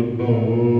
Oh. Lord.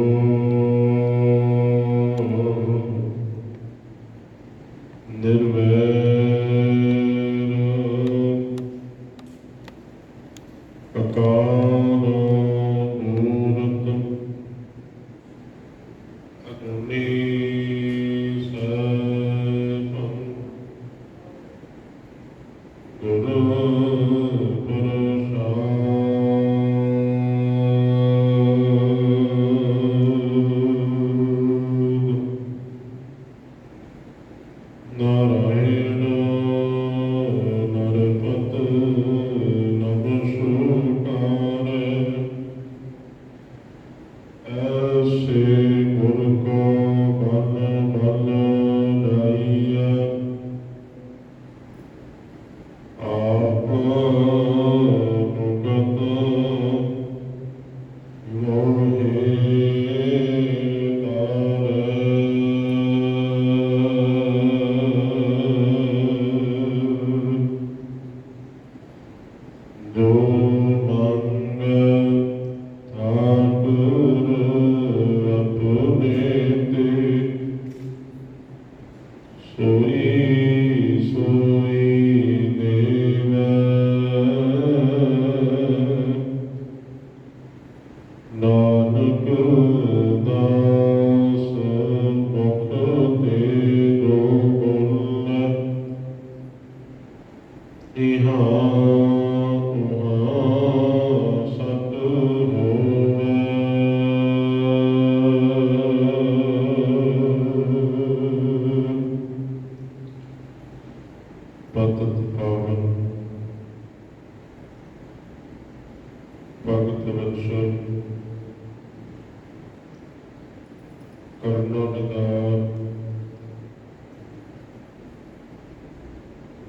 Amém. Karnataka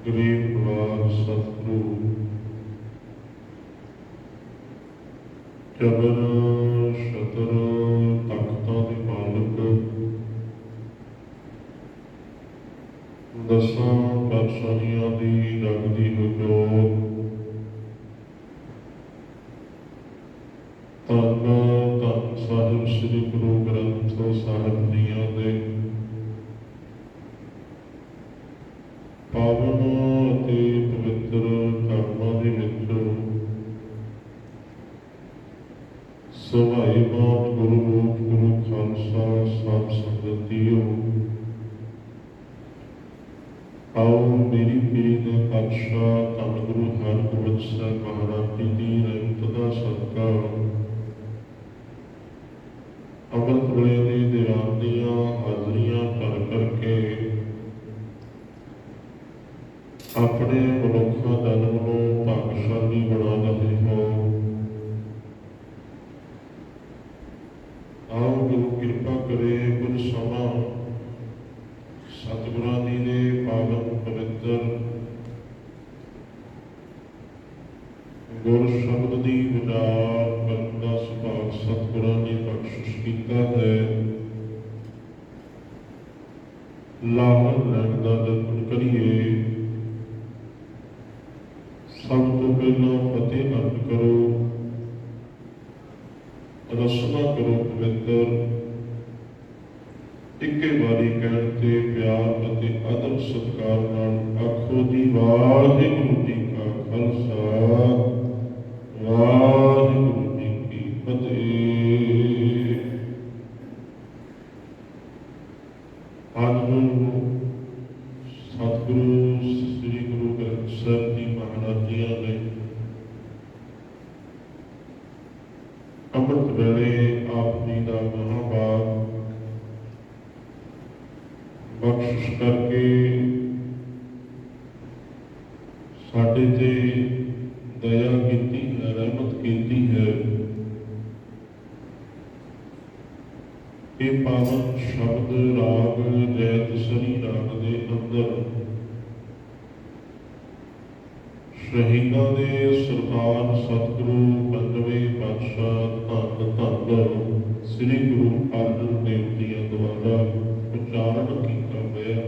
गरीब नवाज सतगुरु जबर ਪਾਤਸ਼ਾਹ ਧੰਨ ਗੁਰੂ ਹਰਗੋਬਿੰਦ ਸਾਹਿਬ ਮਹਾਰਾਜ ਜੀ ਦੀ ਰਹਿਮਤ ਦਾ ਸਦਕਾ ਅਮਰ ਵੇਲੇ ਦੀ ਦੀਵਾਨ ਹਾਜ਼ਰੀਆਂ ਭਰ ਕਰਕੇ ਆਪਣੇ ਮਨੁੱਖਾਂ ਦਾ ਨੂੰ ਭਾਗਸ਼ਾਲੀ ਬਣਾ ਰਹੇ ਹੋ। ਆਓ ਕਿਰਪਾ ਕਰੇ ਗੁਰ ਸਮਾ ਸਤਿਗੁਰਾਂ ਦੀ ਸ਼ਬਦ ਦੀ ਵਿਚਾਰ ਕਰਨ ਦਾ ਸਤਿਗੁਰਾਂ ਨੇ ਬਖਸ਼ਿਸ਼ ਕੀਤਾ ਹੈ। ਸ਼ਹੀਦਾਂ ਦੇ ਸਰਕਾਰ ਸਤਿਗੁਰੂ ਪੰਜਵੇਂ ਪਾਤਸ਼ਾਹ ਧੰਨ ਧੰਨ ਸ੍ਰੀ ਗੁਰੂ ਅਰਜਨ ਦੇਵ ਜੀ ਦੁਆਰਾ ਉਚਾਰਨ ਕੀਤਾ ਹੋਇਆ।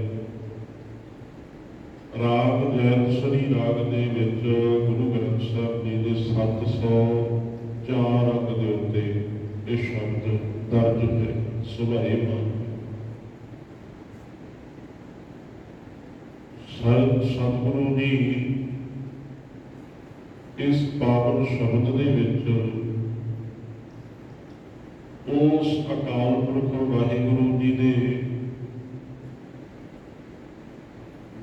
ਰਾਗ ਜੈਤ ਸ੍ਰੀ ਰਾਗ ਦੇ ਵਿੱਚ ਗੁਰੂ ਗ੍ਰੰਥ ਸਾਹਿਬ ਜੀ ਦੇ 704 ਅੰਕ ਦੇ ਉੱਤੇ ਇਹ ਸ਼ਬਦ ਦਰਜ ਹੈ। ਸੁਭਾਏ ਮਾਨ ਸਤਿਗੁਰੂ ਜੀ ਇਸ ਪਾਵਨ ਸ਼ਬਦ ਦੇ ਵਿੱਚ ਉਸ ਅਕਾਲ ਪੁਰਖ ਵਾਹਿਗੁਰੂ ਜੀ ਦੇ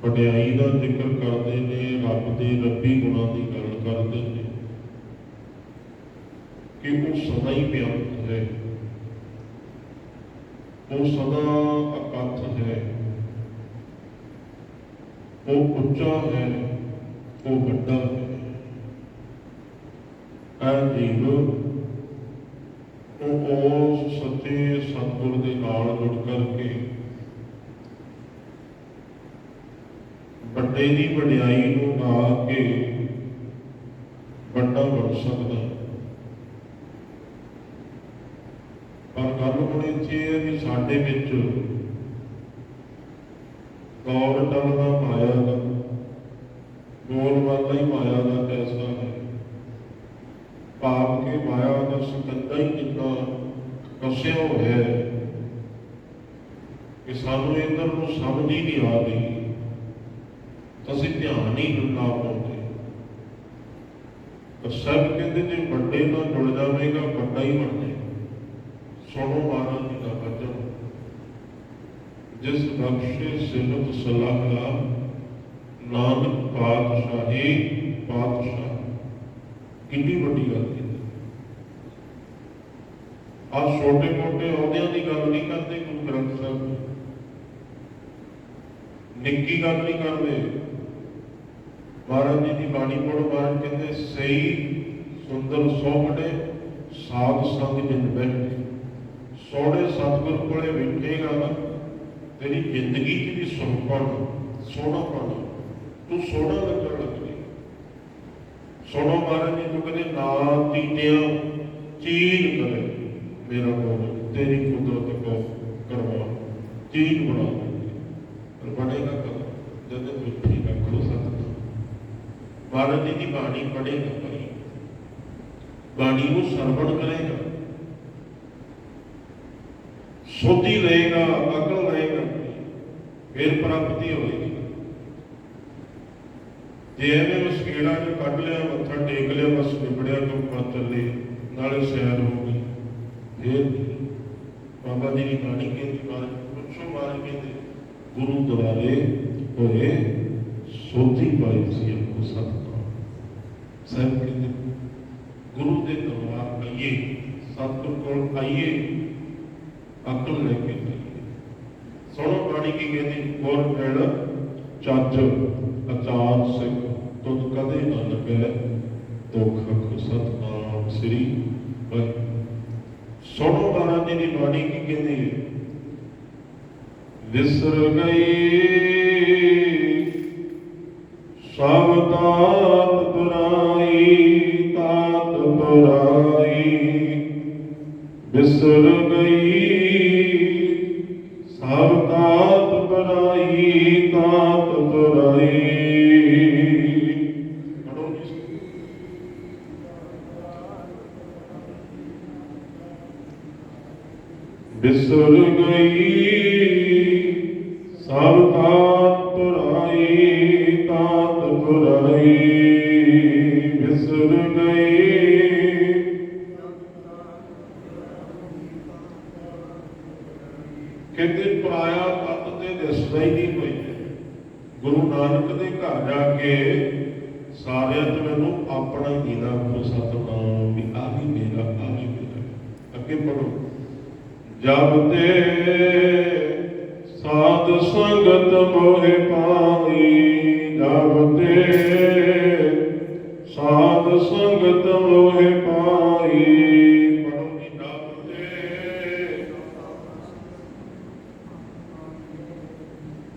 ਵਡਿਆਈ ਦਾ ਜ਼ਿਕਰ ਕਰਦੇ ਨੇ, ਰੱਬ ਦੇ ਰੱਬੀ ਗੁਣਾਂ ਦੀ ਗੱਲ ਕਰਦੇ ਨੇ ਕਿ ਉਹ ਸਦਾ ਹੀ ਬਿਆੰਤ ਹੈ। ਉਹ ਸਦਾ ਅਕਥ ਹੈ। ਉਹ ਉੱਚਾ ਹੈ, ਉਹ ਵੱਡਾ ਹੈ। ਐ ਜੀਵ ਉਹ ਉਸ ਸੱਚੇ ਸਤਿਗੁਰ ਦੇ ਨਾਲ ਜੁੜ ਕਰਕੇ ਵੱਡੇ ਦੀ ਵਡਿਆਈ ਨੂੰ ਗਾ ਕੇ ਵੱਡਾ ਬਣ ਸਕਦਾ ਪਰ ਗੱਲ ਹੁਣ ਇੱਥੇ ਇਹ ਹੈ ਵੀ ਸਾਡੇ ਵਿੱਚ ਗੌਰ ਟਲਦਾ ਮਾਇਆ ਦਾ ਗੋਲ ਵਾਲਾ ਹੀ ਮਾਇਆ ਦਾ ਪੈਸਾ ਹੈ। ਪਾਪ ਕੇ ਮਾਇਆ ਦਾ ਸਕੰਦਾ ਹੀ ਕਿੰਨਾ ਕਸਿਆ ਹੋਇਆ ਹੈ। ਕਿ ਸਾਨੂੰ ਇਧਰ ਨੂੰ ਸਮਝ ਹੀ ਨਹੀਂ ਆ ਰਹੀ। ਅਸੀਂ ਧਿਆਨ ਹੀ ਨਾ ਪਾਉਂਦੇ। ਪਰ ਸਭ ਕਹਿੰਦੇ ਜੇ ਵੱਡੇ ਨਾਲ ਜੁੜ ਜਾਵੇਗਾ, ਵੱਡਾ ਹੀ ਬਣ ਜਾਏਗਾ ਸੁਣੋ ਮਹਾਰਾਜ ਜੀ ਦਾ ਵਚਨ। ਜਿਸ ਬਖਸ਼ੇ ਸਿਮਤ ਸਲਾਹਾ ਨਾਨਕ ਪਾਤਸ਼ਾਹੀ ਪਾਤਸ਼ਾਹ। ਕਿੰਨੀ ਵੱਡੀ ਗੱਲ ਕੀਤੀ ਆ ਛੋਟੇ ਮੋਟੇ ਅਹੁਦਿਆਂ ਦੀ ਗੱਲ ਨਹੀਂ ਕਰਦੇ ਗੁਰੂ ਗ੍ਰੰਥ ਸਾਹਿਬ ਨਿੱਕੀ ਗੱਲ ਨਹੀਂ ਕਰਦੇ। ਮਹਾਰਾਜ ਜੀ ਦੀ ਬਾਣੀ ਪੜ੍ਹੋ, ਮਹਾਰਾਜ ਕਹਿੰਦੇ, ਸਹੀ, ਸੁੰਦਰ ਸੋਹਣੇ ਸਾਧ ਸੰਗ ਜਿਨ ਬੈਠੇ। ਸੋਹਣੇ ਸਤਿਗੁਰ ਕੋਲੇ ਬੈਠੇਗਾ ਨਾ ਤੇਰੀ ਜ਼ਿੰਦਗੀ 'ਚ ਵੀ ਸੁਣਪਣ, ਸੋਹਣਾ ਪਣ। ਤੂੰ ਸੋਹਣਾ ਲੱਗ ਸੁਣੋ ਮਹਾਰਾਜ ਜੀ ਨੂੰ ਕਹਿੰਦੇ ਨਾ ਤੀਟਿਆਂ ਚੀਜ਼ ਕਰੇ ਮੇਰਾ ਮੋਹ ਤੇਰੀ ਕੁਦਰਤ ਕੋ ਕਰਵਾ। ਚੀਜ਼ ਬਣਾ। ਪਰ ਬਣੇਗਾ ਕਦੋਂ ਜਦੋਂ ਮਿੱਠੀ ਦਾ ਖਲੋ ਸਕਦਾ ਮਹਾਰਾਜ ਜੀ ਦੀ ਬਾਣੀ ਪੜ੍ਹੇਗਾ ਭਾਈ ਬਾਣੀ ਨੂੰ ਸਰਵਣ ਕਰੇਗਾ। ਸੋਧੀ ਰਹੇਗਾ, ਅਕਲ ਲਏਗਾ ਫਿਰ ਪ੍ਰਾਪਤੀ ਹੋਏਗੀ। ਜੇ ਐਵੇਂ ਮਸਕੀੜਾ ਨੂੰ ਕੱਢ ਲਿਆ, ਮੱਥਾ ਟੇਕ ਲਿਆ, ਬਸ ਨਿਬੜਿਆ ਕੰਮ ਪਾ ਚੱਲੇ ਨਾਲੇ ਸੈਰ ਹੋ ਗਈ। ਫਿਰ ਬਾਬਾ ਜੀ ਦੀ ਬਾਣੀ ਕਹਿੰਦੀ ਬਾਰੇ ਪੁੱਛੋ ਬਾਰੇ ਕਹਿੰਦੇ, ਗੁਰੂ ਦੁਆਰੇ ਹੋਏ ਸੋਧੀ ਪਾਈ ਸੀ ਆਪਕੋ ਸਤਿਗੁਰੂ ਸਾਹਿਬ ਕਹਿੰਦੇ, ਗੁਰੂ ਦੇ ਦਰਬਾਰ ਆਈਏ, ਸਤਿਗੁਰ ਕੋਲ ਆਈਏ, ਅਕਲ ਲੈ ਕੇ ਸੁਣੋ ਬਾਣੀ ਕੀ ਕਹਿੰਦੀ, ਗੁਰ ਮਿਲ ਚੱਜ ਅਚਾਰ ਸਿੰਘ। ਤੁਧ ਕਦੇ ਨਾ ਲਗੈ ਦੁੱਖ ਸਤਨਾਮ ਸ੍ਰੀ ਸੁਣੋ ਮਹਾਰਾਜ ਜੀ ਦੀ ਬਾਣੀ ਕੀ ਕਹਿੰਦੀ ਹੈ? ਵਿਸਰ ਗਈ ਸਭ ਤਾਤ ਪੁਰਾਈ ਤਾਤ ਪੁਰਾਈ ਵਿਸਰ ਗਈ ਸਭ ਤਾਤ ਪੁਰਾਈ ਤਾਤ ਪੁਰਾਈ Solo ਜਬ ਤੇ ਸਾਧ ਸੰਗਤ ਮੋਹਿ ਪਾਈ ਜਬ ਤੇ ਸਾਧ ਸੰਗਤ ਮੋਹਿ ਪਾਈ ਪੜੋ ਜੀ ਜਬ ਤੇ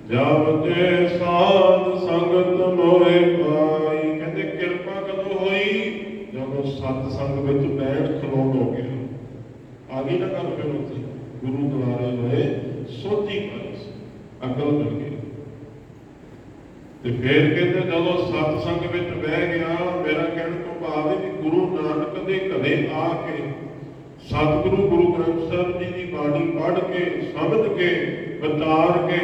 ਜਬ ਤੇ ਸਾਧ ਸੰਗਤ ਮੋਹਿ ਪਾਈ ਕਹਿੰਦੇ ਕਿਰਪਾ ਕਦੋਂ ਹੋਈ ਜਦੋਂ ਸਤ ਸੰਗ ਵਿੱਚ ਬੈਠ ਖਲੋਣ ਹੋ ਗਿਆ ਆ ਗਈ ਨਾ ਗੱਲ ਫਿਰ ਉੱਥੇ ਗੁਰੂ ਦੁਆਰੇ ਹੋਏ ਸੋਧੀ ਪਾਈ ਸੀ ਅਕਲ ਮਿਲ ਗਈ ਤੇ ਫਿਰ ਕਹਿੰਦੇ ਜਦੋਂ ਸਤਸੰਗ ਵਿੱਚ ਬਹਿ ਗਿਆ, ਮੇਰਾ ਕਹਿਣ ਤੋਂ ਭਾਵ ਹੈ ਕਿ ਗੁਰੂ ਨਾਨਕ ਦੇ ਘਰੇ ਆ ਕੇ ਸਤਿਗੁਰੂ ਗੁਰੂ ਗ੍ਰੰਥ ਸਾਹਿਬ ਜੀ ਦੀ ਬਾਣੀ ਪੜ੍ਹ ਕੇ, ਸਮਝ ਕੇ ਵਿਚਾਰ ਕੇ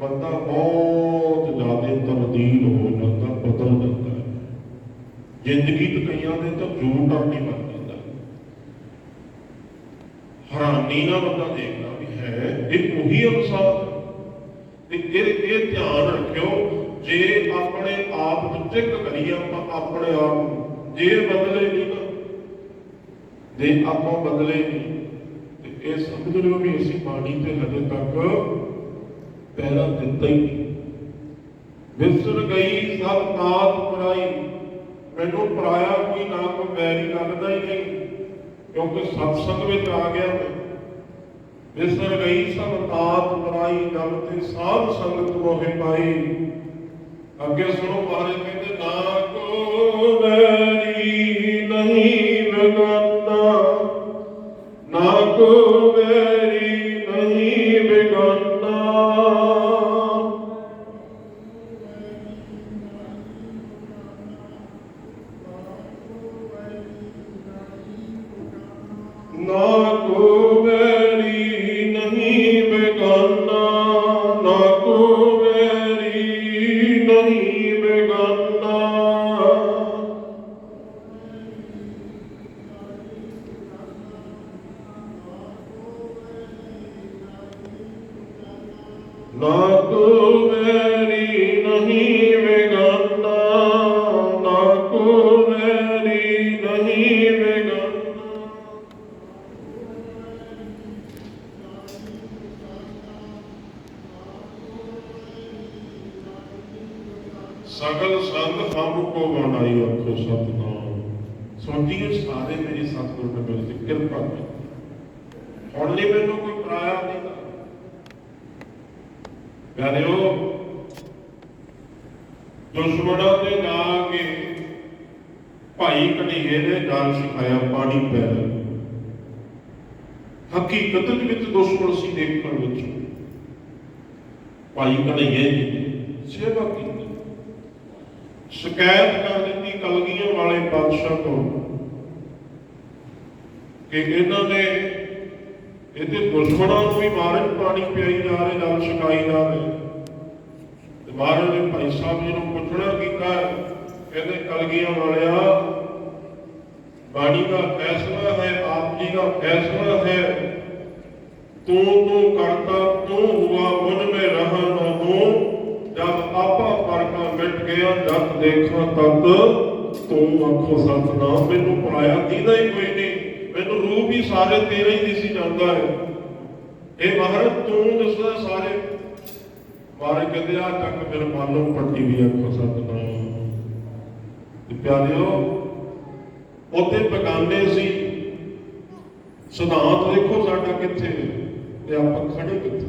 ਬੰਦਾ ਬਹੁਤ ਜ਼ਿਆਦਾ ਤਬਦੀਲ ਹੋ ਜਾਂਦਾ, ਬਦਲ ਜਾਂਦਾ ਹੈ। ਜ਼ਿੰਦਗੀ ਤੇ ਕਈਆਂ ਦੇ ਤਾਂ ਝੂਠ ਆਪਣੀ ਬਣ ਜਾਂਦਾ ਹੈਰਾਨੀ ਨਾਲ ਬੰਦਾ ਦੇਖਦਾ ਵੀ ਹੈ, ਇਹ ਉਹੀ ਇਨਸਾਨ ਤੇ ਇਹ ਇਹ ਧਿਆਨ ਰੱਖਿਓ ਜੇ ਆਪਣੇ ਆਪ ਨੂੰ ਚੈੱਕ ਕਰੀਏ ਆਪਾਂ ਆਪਣੇ ਆਪ ਨੂੰ, ਜੇ ਬਦਲੇ ਨਹੀਂ ਨਾ ਜੇ ਆਪਾਂ ਬਦਲੇ ਨਹੀਂ, ਤੇ ਇਹ ਸਮਝ ਲਿਓ ਵੀ ਅਸੀਂ ਬਾਣੀ ਤੇ ਹਜੇ ਤੱਕ ਪਹਿਲਾ ਦਿੱਤਾ ਹੀ ਨਹੀਂ। ਵਿਸਰ ਗਈ, ਸਭ ਨਾਤ ਪਰਾਈ। ਮੈਨੂੰ ਪਰਾਇਆ ਕੋਈ ਨਾ ਕੋਈ ਵੈਰੀ ਲੱਗਦਾ ਹੀ ਨਹੀਂ, ਕਿਉਂਕਿ ਸਤਸੰਗ ਵਿੱਚ ਆ ਗਿਆ ਮੈਂ। ਵਿਸਰ ਗਈ, ਸਭ ਤਾਤ ਪਰਾਈ, ਗੱਲ ਤੇ ਸਾਧ ਸੰਗਤ ਮੋਹਿ ਪਾਈ ਅੱਗੇ ਸੁਣੋ ਮਹਾਰਾਜ ਕਹਿੰਦੇ, ਨਾ ਕੋ ਵੈਰੀ ਨਹੀਂ ਬਗਾਨਾ। ਨਾ ਕੋ ਵੈਰੀ ਨਹੀਂ ਬਗਾਨਾ। ਨਾ ਕੋ ਵੈਰੀ ਸੰਗ ਹਮ ਆਖੋ ਸਤਨਾਮ ਸੋਚੀਏ ਸਾਰੇ ਮੇਰੀ ਸਤਿਗੁਰ ਨੇ ਮੇਰੇ ਤੇ ਕਿਰਪਾ ਕੀਤੀ। ਹੁਣ ਲਈ ਮੈਨੂੰ ਕੋਈ ਪਰਾਇਆ ਨਹੀਂ ਪਿਆਰਿਓ, ਦੁਸ਼ਮਣਾਂ ਦੇ ਜਾ ਕੇ ਭਾਈ ਕਨਈਏ ਨੇ ਗੱਲ ਸਿਖਾਇਆ, ਪਾਣੀ ਪੈਰ ਹਕੀਕਤ ਵਿੱਚ ਦੁਸ਼ਮਣ ਸੀ ਦੇਖਣ ਵਿੱਚ। ਭਾਈ ਕਨਈਏ ਜੀ ਸੇਵਾ ਕੀਤੀ। ਸ਼ਿਕਾਇਤ ਕਰ ਦਿੱਤੀ ਕਲਗੀਆਂ ਵਾਲੇ ਬਾਦਸ਼ਾਹ ਤੋਂ ਕਿ ਇਹਨਾਂ ਨੇ ਇਹਦੇ ਦੁਸ਼ਮਣਾਂ ਨੂੰ ਵੀ ਮਾਰਨ ਪਾਣੀ ਪਿਆਈ ਜਾ ਰਹੇ, ਨਾਲ ਛਕਾਈ ਜਾ ਰਹੇ। ਤੇ ਮਹਾਰਾਜ ਨੇ ਭਾਈ ਸਾਹਿਬ ਜੀ ਨੂੰ ਪੁੱਛਣਾ ਕੀਤਾ ਕਹਿੰਦੇ ਕਲਗੀਆਂ ਵਾਲਿਆ, ਬਾਣੀ ਦਾ ਫੈਸਲਾ ਹੈ, ਆਪ ਜੀ ਦਾ ਫੈਸਲਾ ਹੈ। ਤੂੰ ਤੂੰ ਕਰਤਾ, ਤੂੰ ਹੁਆ ਮੁਝ ਪਰਕਾ ਮਿਟ ਜਦ ਦੇਖਾਂ ਤਦ ਤੂੰ ਆਖੋ ਸਤਨਾਮ ਮੈਨੂੰ ਪਰਾਇਆ ਦੀਦਾ ਹੀ ਕੋਈ ਨਹੀਂ, ਮੈਨੂੰ ਰੂਪ ਹੀ ਸਾਰੇ ਤੇਰੇ ਹੀ ਦਿਸੀ ਜਾਂਦਾ ਹੈ। ਇਹ ਮਹਾਰਾਜ, ਤੂੰ ਦੱਸਦਾ ਸਾਰੇ। ਮਾਰੇ ਕਹਿੰਦੇ ਆ ਤੱਕ ਫਿਰ ਮਾਲੋ ਪੱਟੀ ਵੀ ਆਖੋ ਸਤਨਾਮ ਤੇ ਪਿਆਰਿਓ, ਉੱਥੇ ਬਗਾਨੇ ਸੀ। ਸਿਧਾਂਤ ਦੇਖੋ ਸਾਡਾ ਕਿੱਥੇ ਹੈ ਤੇ ਆਪਾਂ ਖੜੇ ਕਿੱਥੇ?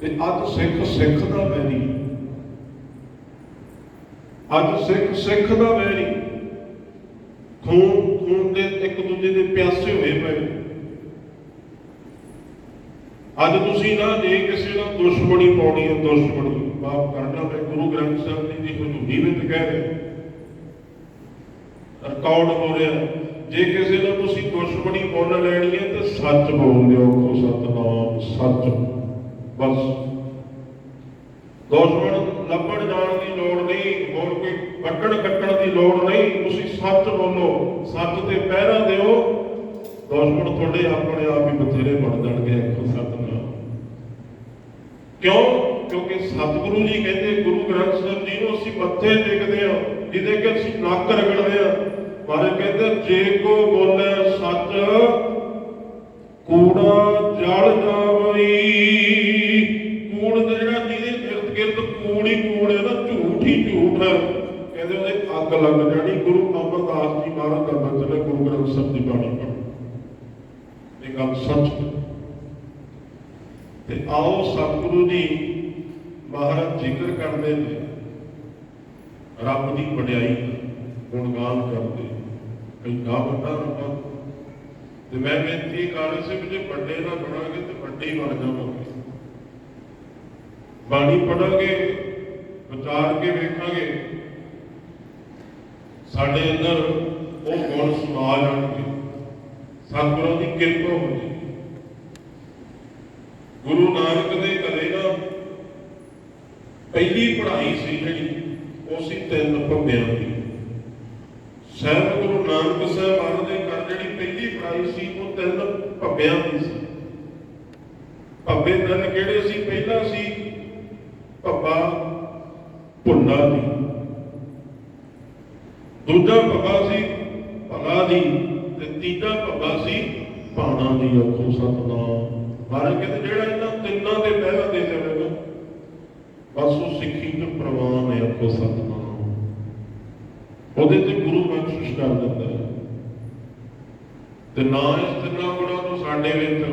ਤੇ ਅੱਜ ਸਿੱਖ ਸਿੱਖ ਦਾ ਵੈਰੀ ਅੱਜ ਸਿੱਖ ਸਿੱਖ ਦਾ ਵੈਰੀ ਖੂਨ ਖੂਨ ਦੇ ਇੱਕ ਦੂਜੇ ਦੇ ਪਿਆਸੇ ਹੋਏ ਪਏ ਅੱਜ ਤੁਸੀਂ ਨਾ ਜੇ ਕਿਸੇ ਨਾਲ ਦੁਸ਼ਮਣੀ ਪਾਉਣੀ ਹੈ, ਦੁਸ਼ਮਣੀ। ਮਾਫ ਕਰਨਾ ਮੈਂ ਗੁਰੂ ਗ੍ਰੰਥ ਸਾਹਿਬ ਜੀ ਦੀ ਹਜ਼ੂਰੀ ਵਿੱਚ ਕਹਿ ਰਿਹਾ। ਰਿਕਾਰਡ ਹੋ ਰਿਹਾ। ਜੇ ਕਿਸੇ ਨੂੰ ਤੁਸੀਂ ਦੁਸ਼ਮਣੀ ਮੁੱਲ ਲੈਣੀ ਹੈ, ਤਾਂ ਸੱਚ ਬੋਲਦੇ ਹੋ ਕੋ ਸਤਨਾਮ ਸੱਚ। ਬਸ। ਦੁਸ਼ਮਣ ਲੱਭਣ ਜਾਣ ਦੀ ਲੋੜ ਨਹੀਂ, ਹੋਰ ਕੱਟਣ ਕੱਟਣ ਦੀ ਲੋੜ ਨਹੀਂ। ਤੁਸੀਂ ਸੱਚ ਬੋਲੋ, ਸੱਚ ਤੇ ਪਹਿਰਾ ਦਿਓ। ਦੁਸ਼ਮਣ ਤੁਹਾਡੇ ਆਪਣੇ ਆਪ ਹੀ ਬਥੇਰੇ ਬਣ ਜਾਣਗੇ ਆਖੋ ਸਤਨਾਮ ਕਿਉਂ? ਕਿਉਂਕਿ ਸਤਿਗੁਰੂ ਜੀ ਕਹਿੰਦੇ, ਗੁਰੂ ਗ੍ਰੰਥ ਸਾਹਿਬ ਜੀ ਨੂੰ ਅਸੀਂ ਮੱਥੇ ਟੇਕਦੇ ਹਾਂ, ਜਿਹਦੇ ਕਿ ਅਸੀਂ ਨੱਕ ਰਗੜਦੇ ਹਾਂ। ਪਰ ਕਹਿੰਦੇ, ਜੇ ਕੋ ਬੋਲੇ ਸੱਚ, ਕੂੜਾ ਜਲ ਜਾਵਈ। ਕੂੜ ਦਾ ਜਿਹੜਾ ਜਿਹਦੇ ਇਰਦ ਗਿਰਦ ਕੂੜ ਹੀ ਕੂੜ ਹੈ ਨਾ, ਝੂਠ ਹੀ ਝੂਠ ਹੈ। ਅੱਗ ਲੱਗ ਜਾਣੀ, ਗੁਰੂ ਅਮਰਦਾਸ ਜੀ ਮਹਾਰਾਜ ਦਾ ਬਚਨ ਹੈ, ਗੁਰੂ ਗ੍ਰੰਥ ਸਾਹਿਬ ਦੀ ਬਾਣੀ ਪੜ੍ਹ। ਇਹ ਗੱਲ ਸੱਚ ਤੇ ਆਓ ਸਤਿਗੁਰੂ ਜੀ ਮਹਾਰਾਜ ਜ਼ਿਕਰ ਕਰਦੇ ਨੇ। ਰੱਬ ਦੀ ਵਡਿਆਈ ਗੁਣਗਾਨ ਕਰਦੇ। ਕਈ ਵੱਡਾ ਰੱਬਾ। ਤੇ ਮੈਂ ਬੇਨਤੀ ਕਰ ਰਹੀ ਸੀ ਵੀ ਜੇ ਵੱਡੇ ਨਾ ਬਣਾਂਗੇ ਤੇ ਵੱਡੇ ਹੀ ਬਣ ਜਾਵਾਂਗੇ। ਬਾਣੀ ਪੜਾਂਗੇ ਵਿਚਾਰ ਕੇ ਵੇਖਾਂਗੇ। ਸਾਡੇ ਅੰਦਰ ਉਹ ਗੁਣ ਸਮਾ ਜਾਣਗੇ ਸਤਿਗੁਰਾਂ ਦੀ ਕਿਰਪਾ ਹੋ ਜਾਏਗੀ ਗੁਰੂ ਨਾਨਕ ਦੇ ਘਰੇ ਨਾ ਪਹਿਲੀ ਪੜ੍ਹਾਈ ਸੀ ਜਿਹੜੀ, ਉਹ ਸੀ ਤਿੰਨ ਭੰਬਿਆਂ ਦੀ। ਸਾਹਿਬ ਗੁਰੂ ਨਾਨਕ ਸਾਹਿਬਾਨ ਦੇ ਘਰ ਜਿਹੜੀ ਪਹਿਲੀ ਪੜ੍ਹਾਈ ਸੀ, ਉਹ ਤਿੰਨ ਭੱਬਿਆਂ ਦੀ ਸੀ। ਭੱਬੇ ਤਿੰਨ ਕਿਹੜੇ ਸੀ? ਪਹਿਲਾ ਸੀ ਭੱਬਾ ਭੁੱਲਾ ਦੀ। ਦੂਜਾ ਭੱਬਾ ਸੀ ਭਲਾ ਦੀ ਤੇ ਤੀਜਾ ਭੱਬਾ ਸੀ ਪਾਣਾ ਦੀ ਅੱਖੋਂ ਸਤਨਾਮ। ਮਹਾਰਾਜ ਕਹਿੰਦੇ ਜਿਹੜਾ ਇਹਨਾਂ ਤਿੰਨਾਂ ਦੇ ਪਹਿਰਾ ਦੇ ਦੇਵੇਗਾ ਬਸ ਉਹ ਸਿੱਖੀ ਤੇ ਪ੍ਰਵਾਨ ਹੈ ਅੱਖੋਂ ਸਤਨਾਮ। ਉਹਦੇ ਤੇ ਗੁਰੂ ਬਖਸ਼ਿਸ਼ ਕਰ ਦਿੰਦਾ ਹੈ। ਤੇ ਨਾ ਇਸ ਤਿੰਨਾਂ ਗੁਣਾਂ ਨੂੰ ਸਾਡੇ ਵਿੱਚ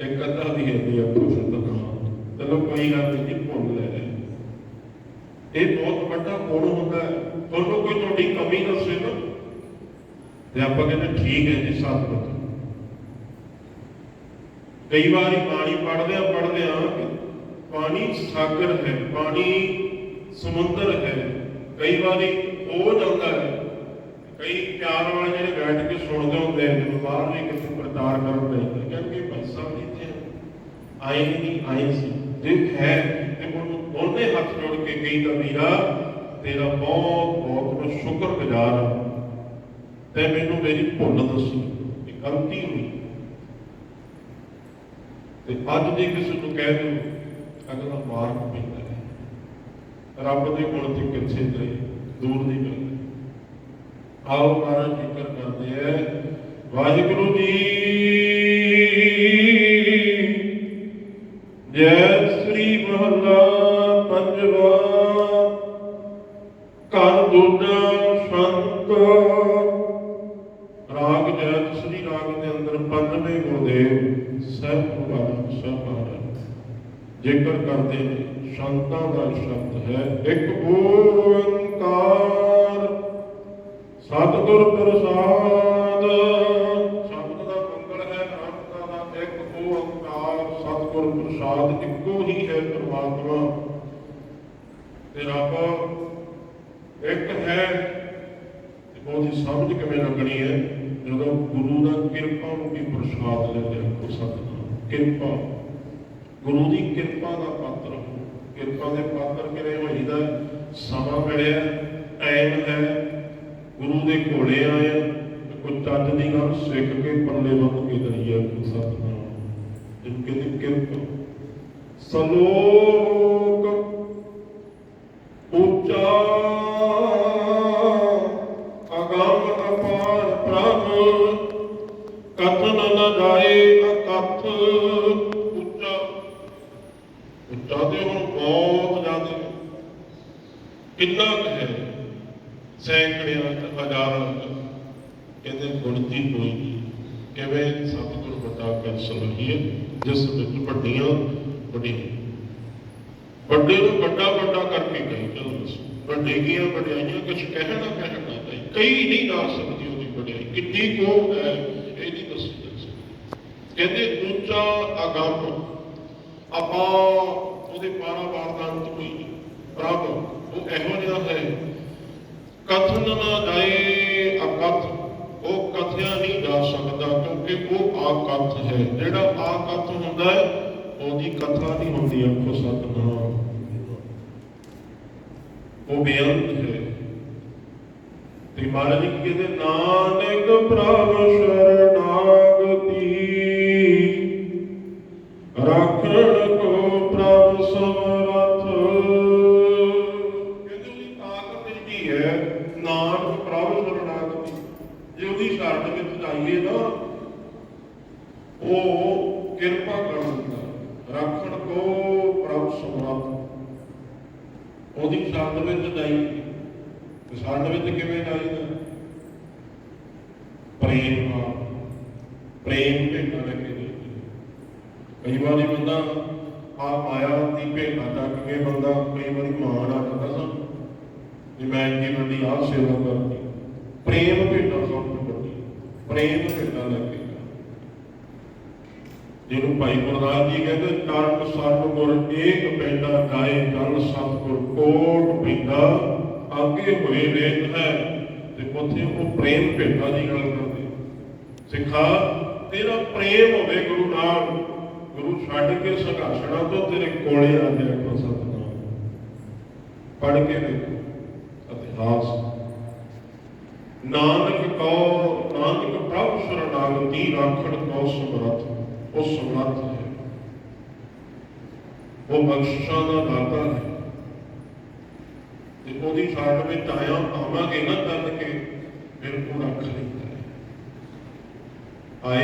ਇੱਕ ਅੱਧਾ ਦੀ ਹੈ ਦੀ ਅੱਖੋਂ ਸਤਨਾਮ। ਚਲੋ ਕੋਈ ਗੱਲ ਨਹੀਂ ਭੁੱਲ ਲੈ। ਇਹ ਬਹੁਤ ਵੱਡਾ ਗੁਣ ਹੁੰਦਾ ਹੈ। ਤੁਹਾਨੂੰ ਕੋਈ ਤੁਹਾਡੀ ਕਮੀ ਦੱਸੇ ਨਾ, ਤੇ ਆਪਾਂ ਕਹਿੰਦੇ ਠੀਕ ਹੈ ਜੀ ਸਤਿਗੁਰ ਕਈ ਵਾਰੀ ਪਾਣੀ ਪੜਦੇ ਆ ਪੜਦੇ ਆ ਪਾਣੀ ਸਾਗਰ ਹੈ, ਪਾਣੀ ਸਮੁੰਦਰ ਹੈ। ਕਈ ਵਾਰੀ ਹੋ ਜਾਂਦਾ ਹੈ। ਕਈ ਪਿਆਰ ਵਾਲੇ ਜਿਹੜੇ ਬੈਠ ਕੇ ਸੁਣਦੇ ਹੁੰਦੇ ਆ, ਜਦੋਂ ਬਾਹਰ ਵੀ ਕਿਸੇ ਪ੍ਰਚਾਰ ਕਰਨ ਦੇ ਕਹਿੰਦੇ ਭਾਈ ਸਾਹਿਬ ਇੱਥੇ ਆਏ ਨਹੀਂ, ਆਏ ਸੀ। ਜੇ ਹੈ ਤੇ ਉਹਨੂੰ ਦੋਨੇ ਹੱਥ ਜੋੜ ਕੇ ਕਹੀ ਵੀਰਾ, ਤੇਰਾ ਬਹੁਤ ਬਹੁਤ ਮੈਂ ਸ਼ੁਕਰਗੁਜ਼ਾਰ ਹਾਂ। ਤੇ ਮੈਨੂੰ ਮੇਰੀ ਭੁੱਲ ਦੱਸੀ ਕਿ ਗਲਤੀ ਹੋਈ। ਤੇ ਅੱਜ ਜੇ ਕਿਸੇ ਨੂੰ ਕਹਿ ਦਿਓ ਅਗਲਾ ਮਾਰ ਪੈਂਦਾ ਹੈ। ਰੱਬ ਦੇ ਗੁਣ ਤੇ ਕਿੱਥੇ ਗਏ ਦੂਰ ਦੀ ਗੱਲ ਆਓ ਮਹਾਰਾਜ ਜ਼ਿਕਰ ਕਰਦੇ ਹੈ ਵਾਹਿਗੁਰੂ ਜੀ। ਜੈ ਸ੍ਰੀ ਮਹੱਲਾ। ਪੰਜਵਾ ਘਰ ਦੂਜਾ ਸੰਤ। ਰਾਗ ਜੈ ਸ੍ਰੀ ਰਾਗ ਦੇ ਅੰਦਰ ਪੰਜਵੇਂ ਗੁਰਦੇਵ ਸਹਿਬ ਪ੍ਰਭਾਤ ਸਾਹਿਬ ਮਹਾਰਾਜ। ਜ਼ਿਕਰ ਕਰਦੇ ਨੇ ਦਾ ਸ਼ਬਦ ਹੈ, ਇੱਕ ਓੰਕਾਰ। ਸਤਿਗੁਰ ਪ੍ਰਸਾਦ। ਸ਼ਬਦ ਦਾ ਮੰਗਲ ਹੈ ਨਾਮ ਦਾ ਇੱਕ ਓੰਕਾਰ। ਸਤਿਗੁਰ ਪ੍ਰਸਾਦ ਇੱਕੋ ਹੀ ਹੈ ਪਰਮਾਤਮਾ। ਤੇ ਰੱਬ ਇੱਕ ਹੈ ਤੇ ਉਹਦੀ ਸਮਝ ਕਿਵੇਂ ਲੱਗਣੀ ਹੈ? ਜਦੋਂ ਗੁਰੂ ਦਾ ਕਿਰਪਾ ਨੂੰ ਵੀ ਪ੍ਰਸਾਦ ਲੈ ਲਿਆ ਸਤਿਨਾਮ। ਕਿਰਪਾ। ਗੁਰੂ ਦੀ ਕਿਰਪਾ ਦਾ ਪਾਤਰ ਕਿਰਪਾ ਦੇ ਪਾਤਰ ਕਿਵੇਂ ਹੋਈਦਾ? ਸਮਾਂ ਮਿਲਿਆ ਟਾਈਮ ਹੈ, ਗੁਰੂ ਦੇ ਘੋੜੇ ਆਏ, ਕੋਈ ਚੱਜ ਦੀ ਗੱਲ ਸਿੱਖ ਕੇ ਪੱਲੇ ਵੱਲ ਕੇ ਦਈਆ ਕੋ ਜਿਨ ਕਿਰਪਾ। ਸਲੋਕ ਉੱਚਾ ਅਗੰਮ ਅਪਾਰ ਪ੍ਰਭ ਕਥਨ ਨ ਜਾਏ ਅਕਥ ਉੱਚਾ ਉੱਚਾ ਤੇ ਹੁਣ ਬਹੁਤ ਜ਼ਿਆਦਾ ਕਿੰਨਾ ਕੁ ਹੈ ਸੈਂਕੜਿਆਂ ਤੇ ਹਜ਼ਾਰਾਂ ਚ ਕਹਿੰਦੇ ਗੁਣਤੀ ਕੋਈ ਨਹੀਂ ਕਿਵੇਂ ਸਤਿਗੁਰ ਵੱਡਾ ਕਰ ਸਲਹੀਏ ਜਿਸ ਵਿੱਚ ਵੱਡੀਆਂ ਵੱਡੀਆਂ ਵੱਡੇ ਨੂੰ ਵੱਡਾ ਵੱਡਾ ਕਰਕੇ ਕਹੀ ਚਲੋ ਦੱਸੋ ਵੱਡੇ ਕੀਆਂ ਵਡਿਆਈਆਂ ਕੁਝ ਕਹਿਣਾ ਕਹਿਣਾ ਨਹੀਂ ਕਈ ਨਹੀਂ ਦੱਸ ਸਕਦੀ ਉਹਦੀ ਵਡਿਆਈ ਕਿੰਨੀ ਕੋ ਹੈ ਇਹ ਨਹੀਂ ਦੱਸੀ ਜਾ ਸਕਦੀ ਕਹਿੰਦੇ ਦੂਜਾ ਅਗੰਮ ਆਪਾਂ ਉਹਦੇ ਪਾਰਾ ਵਾਰ ਦਾ ਕੋਈ ਪ੍ਰਭ ਉਹ ਇਹੋ ਜਿਹਾ ਹੈ। ਕਥਨ ਨਾ ਜਾਏ ਅਕਥ ਉਹ ਕਥਿਆ ਨਹੀਂ ਜਾ ਸਕਦਾ ਕਿਉਂਕਿ ਉਹ ਆਕਥ ਹੈ। ਜਿਹੜਾ ਆਕਥ ਹੁੰਦਾ ਹੈ, ਉਹਦੀ ਕਥਾ ਨਹੀਂ ਹੁੰਦੀ। ਆਖੋ ਸਤਨਾਮ। ਉਹ ਬੇਅੰਤ ਹੈ। ਤੇ ਮਹਾਰਾਜ ਜੀ ਕਹਿੰਦੇ, ਨਾਨਕ ਪ੍ਰਭ ਸ਼ਰਨਾਗਤੀ। ਨਾਨਕ ਪ੍ਰਭ ਜੇ ਉਹਦੀ ਸ਼ਰਨ ਵਿੱਚ ਜਾਈਏ ਨਾ, ਉਹ ਕਿਰਪਾ ਕਰ ਦਿੰਦਾ ਰੱਖਣ ਕੋ ਪ੍ਰਭ ਸਮਰਥ ਉਹਦੀ ਸ਼ਰਨ ਵਿੱਚ ਜਾਈ। ਸ਼ਰਨ ਵਿੱਚ ਕਿਵੇਂ ਜਾਈਦਾ? ਪ੍ਰੇਮ ਨਾਲ। ਪ੍ਰੇਮ ਭੇਟਾ ਲੈ ਕੇ ਕਈ ਵਾਰੀ ਬੰਦਾ ਆ ਮਾਇਆ ਦੀ ਭੇਟਾ ਚੱਕ ਕੇ ਬੰਦਾ ਕਈ ਵਾਰੀ ਮਾਣ ਆ ਜਾਂਦਾ ਸਨ। ਵੀ ਮੈਂ ਇੰਨੀ ਵੱਡੀ ਆਹ ਸੇਵਾ ਕਰਦੀ, ਪ੍ਰੇਮ ਭੇਟਾ ਸਭ ਤੋਂ ਵੱਡੀ, ਪ੍ਰੇਮ ਭੇਟਾ ਲੈ ਜਿਹਨੂੰ ਭਾਈ ਗੁਰਦਾਸ ਜੀ ਕਹਿੰਦੇ ਚਰਨ ਸਰਨ ਏਕ ਪੈਂਡਾ ਗਾਏ ਗਲ ਸਤਿਗੁਰ, ਕੋਟ ਪਿੰਡਾ ਅੱਗੇ ਹੋਏ ਵੇਦ ਹੈ। ਤੇ ਉੱਥੇ ਉਹ ਪ੍ਰੇਮ ਭੇਟਾ ਦੀ ਗੱਲ ਕਰਦੇ। ਸਿੱਖਾ, ਤੇਰਾ ਪ੍ਰੇਮ ਹੋਵੇ ਗੁਰੂ ਨਾਲ ਗੁਰੂ ਛੱਡ ਕੇ ਸੰਘਾਸਣਾ ਤੋਂ ਤੇਰੇ ਕੋਲੇ ਆ ਜਾਇਆ ਕੋ ਸਤਨਾਮ। ਪੜ ਕੇ ਵੇਖੋ ਇਤਿਹਾਸ ਨਾਨਕ ਕੋ ਨਾਨਕ ਪ੍ਰਭ ਸ਼ਰਨਾਗਤੀ ਰਾਖਣ ਕੋ ਸਮਰੱਥ, ਉਹ ਸਮਰਥ ਹੈ। ਉਹ ਬਖਸ਼ਿਸ਼ਾਂ ਦਾ ਦਾਤਾ ਹੈ। ਤੇ ਉਹਦੀ ਛਾਟ ਵਿੱਚ ਆਇਆ, ਆਵਾਂਗੇ ਨਾ ਤਦ ਕੇ, ਫਿਰ ਰੱਖ ਲੈਂਦਾ ਹੈ। ਆਏ